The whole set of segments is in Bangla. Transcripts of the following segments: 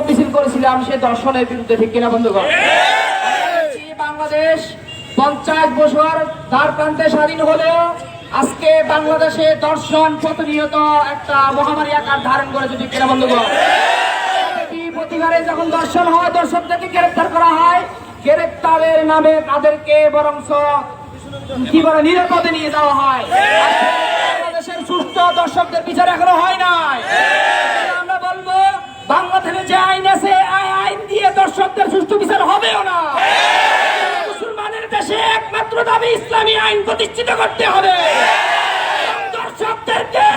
বিক্ষোভ মিছিল করেছিলাম সে দর্শনের বিরুদ্ধে ঠিক কিনা বন্ধুগণ? বাংলাদেশ পঞ্চাশ বছর তার প্রান্তে স্বাধীন হলেও আজকে বাংলাদেশে দর্শন প্রতিনিয়ত একটা মহামারী আকার ধারণ করেছে ঠিক কিনা বন্ধুগণ? প্রতিবারে যখন দর্শন হয় দর্শকদেরকে গ্রেপ্তার করা হয় গ্রেপ্তারের নামে তাদেরকে বরংস কি বলে নিরাপদে নিয়ে যাওয়া হয়। বাংলাদেশের সুস্থ দর্শকদের বিচার এখনও হয় নাই আমরা বলব বাংলাদেশে যে আইন আছে এই আইন দিয়ে দর্শকদের সুষ্ঠু বিচার হবেও না মুসলমানের দেশে একমাত্র দাবি ইসলামী আইন প্রতিষ্ঠিত করতে হবে। দর্শকদেরকে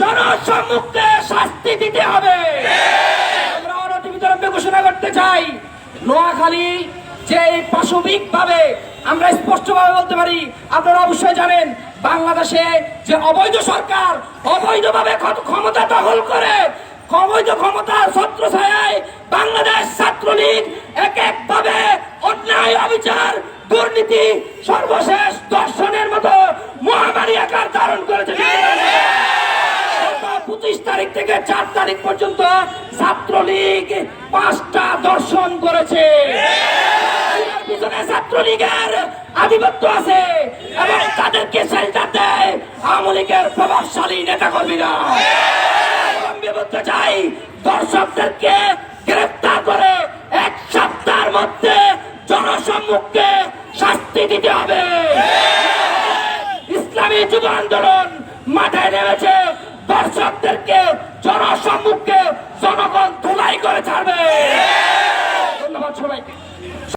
জনসম্মুখে শাস্তি দিতে হবে। আমরা ঘোষণা করতে চাই। নোয়াখালী যে পাশবিক ভাবে আমরা স্পষ্ট ভাবে বলতে পারি, আপনারা অবশ্যই জানেন, বাংলাদেশে যে অবৈধ সরকার অবৈধভাবে ক্ষমতা দখল করে, অবৈধ ক্ষমতার ছত্র ছায় বাংলাদেশ ছাত্রলীগ অন্যায় অবিচার দুর্নীতি সর্বশেষ দর্শনের মতো মহামারী আকার ধারণ করেছে পঁচিশ তারিখ থেকে চার তারিখ পর্যন্ত ছাত্রলীগ পাঁচটা দর্শন করেছে। পিছনে ছাত্রলীগের আধিপত্য আছে এবং তাদেরকে সেল্টার দেয় আওয়ামী লীগের প্রভাবশালী নেতা কর্মীরা চাই দর্শকদেরকে গ্রেফতার জনসম্মুখে শাস্তি দিতে হবে। ইসলামী যুব আন্দোলন মাথায় নেমেছে, দর্শকদেরকে জনসম্মুখকে জনগণ ধুলাই করে ছাড়বে।